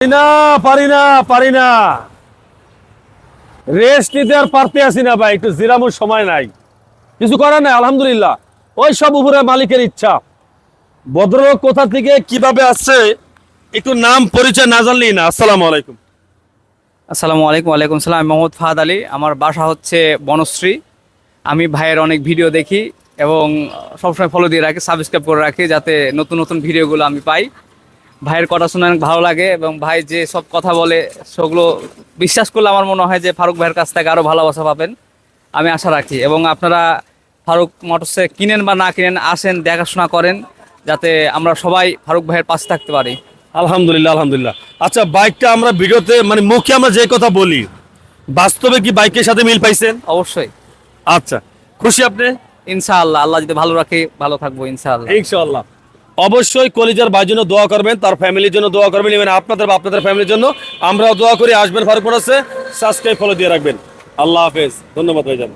না, পারি না পারি না। রেস্ট নিতে আর পারতে আসি না ভাই, একটু জিরামুর সময় নাই। কিছু করার নাই, আলহামদুলিল্লাহ। ওই সব উপরে মালিকের ইচ্ছা। ভদ্রলোক কোথা থেকে, কীভাবে আসছে, একটু নাম পরিচয় না জানলেই না। আসসালামু আলাইকুম। আসসালামু আলাইকুম, ওয়ালাইকুম সালাম মোহাম্মদ ফাহাদ আলী। আমার বাসা হচ্ছে বনশ্রী। আমি ভাইয়ের অনেক ভিডিও দেখি এবং সবসময় ফলো দিয়ে রাখি সাবস্ক্রাইব করে রাখি, যাতে নতুন নতুন ভিডিওগুলো আমি পাই। ভাইয়ের কথা শুনে অনেক ভালো লাগে এবং ভাই যে সব কথা বলে সেগুলো বিশ্বাস করলে আমার মনে হয় যে ফারুক ভাইয়ের কাছ থেকে আরও ভালোবাসা পাবেন। আমি আশা রাখি। এবং আপনারা ফারুক মোটরসে কিনেন বা না কিনেন আসেন দেখাশোনা করেন যাতে আমরা সবাই ফারুক ভাইয়ের পাশে থাকতে পারি। আলহামদুলিল্লাহ আলহামদুলিল্লাহ। আচ্ছা বাইকটা আমরা ভিডিওতে মানে মুখে আমরা যে কথা বলি বাস্তবে কি বাইকের সাথে মিল পাইছেন? অবশ্যই। আচ্ছা খুশি আপনি? ইনশাআল্লাহ আল্লাহ যদি ভালো রাখে ভালো থাকব ইনশাআল্লাহ। ইনশাআল্লাহ। অবশ্যই কলিজার ভাইয়ের জন্য দোয়া করবেন, তার ফ্যামিলির জন্য দোয়া করবেন ইভেন আপনাদের বা আপনাদের ফ্যামিলির জন্য। আমরাও দোয়া করি, আসবেন ফারুক মোটরসে সাবস্ক্রাইব ফলো দিয়ে রাখবেন। আল্লাহ হাফেজ। ধন্যবাদ ভাইজান।